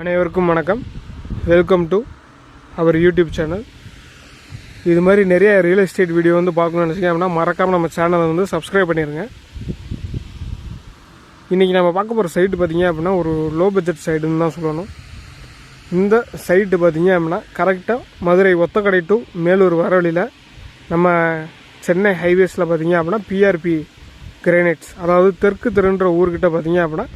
அனைவருக்கும் வணக்கம். Welcome to our YouTube channel இது மாதிரி நிறைய ரியல் எஸ்டேட் வீடியோ வந்து பார்க்கணும்னு நினச்சிங்க அப்படின்னா மறக்காமல் நம்ம சேனலை வந்து சப்ஸ்கிரைப் பண்ணிடுங்க இன்றைக்கி நம்ம பார்க்க போகிற சைட்டு பார்த்தீங்க அப்படின்னா ஒரு லோ பட்ஜெட் சைடுன்னு தான் சொல்லணும். இந்த சைட்டு பார்த்தீங்க அப்படின்னா கரெக்டாக மதுரை ஒத்தக்கடை டு மேலூர் வர வழியில் நம்ம சென்னை ஹைவேஸில் பார்த்தீங்க அப்படின்னா பிஆர்பி கிரேனைட்ஸ் அதாவது தெற்கு தெருன்ற ஊர்கிட்ட பார்த்திங்க அப்படின்னா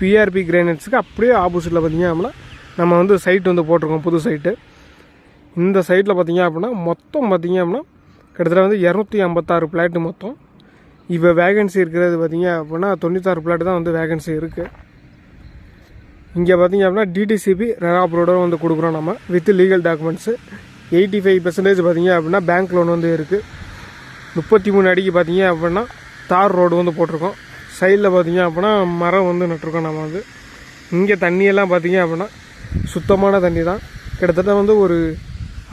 பிஆர்பி கிரைனைட்ஸுக்கு அப்படியே ஆப்போசிட்டில் பார்த்தீங்க அப்படின்னா நம்ம வந்து சைட் வந்து போட்டிருக்கோம் புது சைட்டு இந்த சைட்டில் பார்த்திங்க அப்படின்னா மொத்தம் பார்த்திங்க அப்படின்னா கிட்டத்தட்ட வந்து இரநூத்தி ஐம்பத்தாறு பிளாட்டு மொத்தம். இப்போ வேகன்சி இருக்கிறது பார்த்தீங்க அப்படின்னா தொண்ணூத்தாறு பிளாட் தான் வந்து வேகன்சி இருக்குது இங்கே பார்த்தீங்க அப்படின்னா டிடிசிபி ரெராப்ரோட வந்து கொடுக்குறோம் நம்ம with legal documents eighty five percentage பார்த்தீங்க அப்படின்னா பேங்க் லோன் வந்து இருக்குது முப்பத்தி மூணு அடிக்கு பார்த்தீங்க அப்படின்னா தார் ரோடு வந்து போட்டிருக்கோம். சைடில் பார்த்தீங்க அப்படின்னா மரம் வந்து நட்டிருக்கோம் நம்ம வந்து. இங்கே தண்ணியெல்லாம் பார்த்தீங்க அப்படின்னா சுத்தமான தண்ணி தான் கிட்டத்தட்ட வந்து ஒரு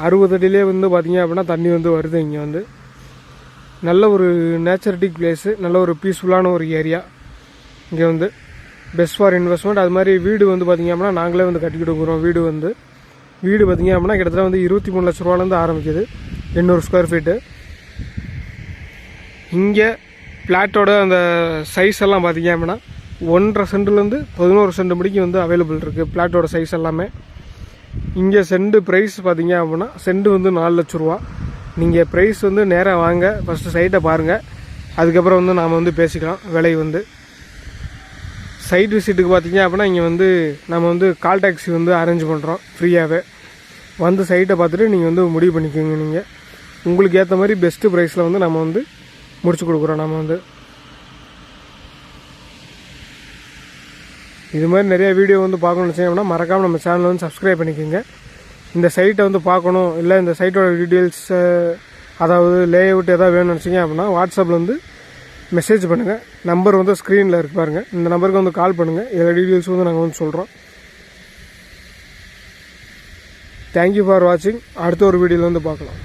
அறுபது அடியிலே வந்து பார்த்திங்க அப்படின்னா தண்ணி வந்து வருது இங்கே வந்து. நல்ல ஒரு நேச்சுரட்டிக் பிளேஸு நல்ல ஒரு பீஸ்ஃபுல்லான ஒரு ஏரியா இங்கே வந்து. பெஸ்ட் ஃபார் இன்வெஸ்ட்மெண்ட் அது மாதிரி வீடு வந்து பார்த்திங்க அப்படின்னா நாங்களே வந்து கட்டி கொடுக்குறோம் வீடு வந்து. வீடு பார்த்திங்க அப்படின்னா கிட்டத்தட்ட வந்து இருபத்தி மூணு லட்ச ரூபாலேருந்து ஆரம்பிக்குது. எண்ணூறு ஸ்கொயர் ஃபீட்டு இங்கே பிளாட்டோட அந்த சைஸ் எல்லாம் பார்த்திங்க அப்படின்னா ஒன்றரை சென்ட்லேருந்து பதினோரு சென்ட் முடிக்கும் வந்து அவைலபிள் இருக்குது பிளாட்டோட சைஸ் எல்லாமே. இங்கே செண்டு ப்ரைஸ் பார்த்தீங்க அப்படின்னா செண்டு வந்து நாலு லட்ச ரூபா. நீங்கள் ப்ரைஸ் வந்து நேராக வாங்க ஃபஸ்ட்டு சைட்டை பாருங்கள் அதுக்கப்புறம் வந்து நாம் வந்து பேசிக்கலாம் விலை வந்து. சைட் விசிட்டுக்கு பார்த்தீங்க அப்படின்னா இங்கே வந்து நம்ம வந்து கால் டாக்ஸி வந்து அரேஞ்ச் பண்ணுறோம் ஃப்ரீயாகவே வந்து சைட்டை பார்த்துட்டு நீங்கள் வந்து முடிவு பண்ணிக்கோங்க நீங்கள் உங்களுக்கு ஏற்ற மாதிரி பெஸ்ட்டு ப்ரைஸில் வந்து நம்ம வந்து முடிச்சு கொடுக்குறோம் நம்ம வந்து. இது மாதிரி நிறைய வீடியோ வந்து பார்க்கணும்னு வச்சிங்கன்னா மறக்காமல் நம்ம சேனலை வந்து சப்ஸ்கிரைப் பண்ணிக்கோங்க. இந்த சைட்டை வந்து பார்க்கணும் இல்லை இந்த சைட்டோட டீட்டெயில்ஸு அதாவது லே அவுட் எதாவது வேணும்னு நினச்சிங்க அப்படின்னா வாட்ஸ்அப்பில் வந்து மெசேஜ் பண்ணுங்கள் நம்பர் வந்து ஸ்க்ரீனில் இருக்கு பாருங்கள் இந்த நம்பருக்கு வந்து கால் பண்ணுங்கள் எல்லா டீட்டெயில்ஸ் வந்து நாங்கள் வந்து சொல்கிறோம் தேங்க்யூ ஃபார் வாட்சிங் அடுத்த ஒரு வீடியோவில் வந்து பார்க்கலாம்.